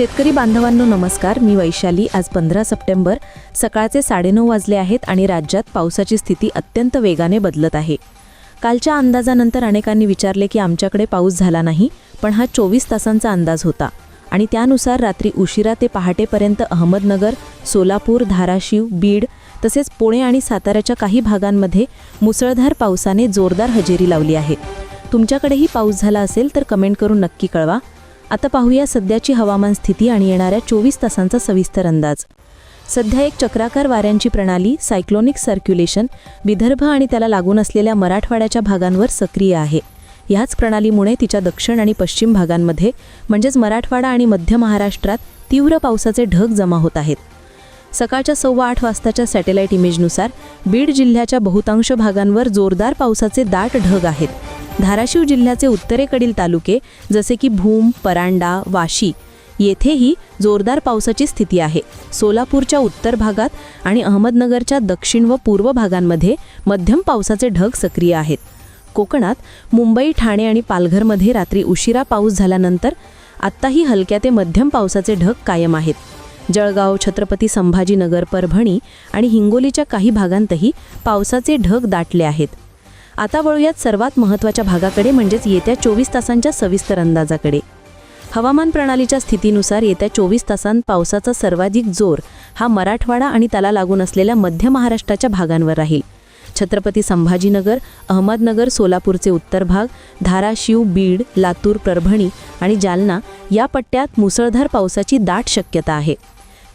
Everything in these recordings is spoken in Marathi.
शेतकरी बांधवांनो नमस्कार. मी वैशाली. आज पंधरा सप्टेंबर सकाळचे साडेनऊ वाजले आहेत आणि राज्यात पावसाची स्थिती अत्यंत वेगाने बदलत आहे. कालच्या अंदाजानंतर अनेकांनी विचारले की आमच्याकडे पाऊस झाला नाही पण हा चोवीस तासांचा अंदाज होता. आणि त्यानुसार रात्री उशिरा ते पहाटेपर्यंत अहमदनगर सोलापूर धाराशिव बीड तसेच पुणे आणि साताऱ्याच्या काही भागांमध्ये मुसळधार पावसाने जोरदार हजेरी लावली आहे. तुमच्याकडेही पाऊस झाला असेल तर कमेंट करून नक्की कळवा. आता पाहूया सध्याची हवामान स्थिती आणि येणाऱ्या चोवीस तासांचा सविस्तर अंदाज. सध्या एक चक्राकार वाऱ्यांची प्रणाली सायक्लोनिक सर्क्युलेशन विदर्भ आणि त्याला लागून असलेल्या मराठवाड्याच्या भागांवर सक्रिय आहे. ह्याच प्रणालीमुळे तिच्या दक्षिण आणि पश्चिम भागांमध्ये म्हणजेच मराठवाडा आणि मध्य महाराष्ट्रात तीव्र पावसाचे ढग जमा होत आहेत. सकाळच्या सव्वा आठ वाजताच्या सॅटेलाईट इमेजनुसार बीड जिल्ह्याच्या बहुतांश भागांवर जोरदार पावसाचे दाट ढग आहेत. धाराशिव जिल्ह्याचे उत्तरेकडील तालुके जसे की भूम परांडा वाशी येथेही जोरदार पावसाची स्थिती आहे. सोलापूरच्या उत्तर भागात आणि अहमदनगरच्या दक्षिण व पूर्व भागांमध्ये मध्यम पावसाचे ढग सक्रिय आहेत. कोकणात मुंबई ठाणे आणि पालघरमध्ये रात्री उशिरा पाऊस झाल्यानंतर आत्ताही हलक्या ते मध्यम पावसाचे ढग कायम आहेत. जळगाव छत्रपती संभाजीनगर परभणी आणि हिंगोलीच्या काही भागांतही पावसाचे ढग दाटले आहेत. आता वळूयात सर्वात महत्त्वाच्या भागाकडे म्हणजेच येत्या चोवीस तासांच्या सविस्तर अंदाजाकडे. हवामान प्रणालीच्या स्थितीनुसार येत्या चोवीस तासांत पावसाचा सर्वाधिक जोर हा मराठवाडा आणि त्याला लागून असलेल्या मध्य महाराष्ट्राच्या भागांवर राहील. छत्रपती संभाजीनगर अहमदनगर सोलापूरचे उत्तर भाग धाराशिव बीड लातूर परभणी आणि जालना या पट्ट्यात मुसळधार पावसाची दाट शक्यता आहे.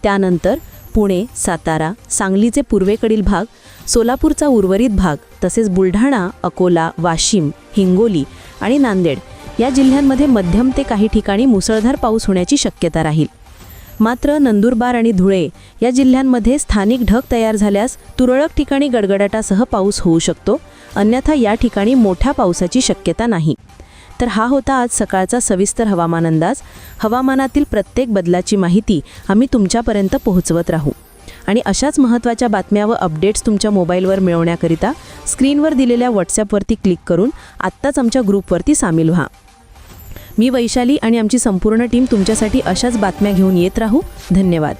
त्यानंतर पुणे सातारा सांगलीचे पूर्वेकडील भाग सोलापूरचा उर्वरित भाग तसेच बुलढाणा अकोला वाशिम हिंगोली आणि नांदेड या जिल्ह्यांमध्ये मध्यम ते काही ठिकाणी मुसळधार पाऊस होण्याची शक्यता राहील. मात्र नंदुरबार आणि धुळे या जिल्ह्यांमध्ये स्थानिक ढग तयार झाल्यास तुरळक ठिकाणी गडगडाटासह पाऊस होऊ शकतो अन्यथा या ठिकाणी मोठ्या पावसाची शक्यता नाही. तर हा होता आज सकाळचा सविस्तर हवामान अंदाज. हवामानातील प्रत्येक बदलाची माहिती आम्ही तुमच्यापर्यंत पोहोचवत राहू. आणि अशाच महत्त्वाच्या बातम्या व अपडेट्स तुमच्या मोबाईलवर मिळवण्याकरिता स्क्रीनवर दिलेल्या व्हॉट्सॲपवरती क्लिक करून आत्ताच आमच्या ग्रुपवरती सामील व्हा. मी वैशाली आणि आमची संपूर्ण टीम तुमच्यासाठी अशाच बातम्या घेऊन येत राहू. धन्यवाद.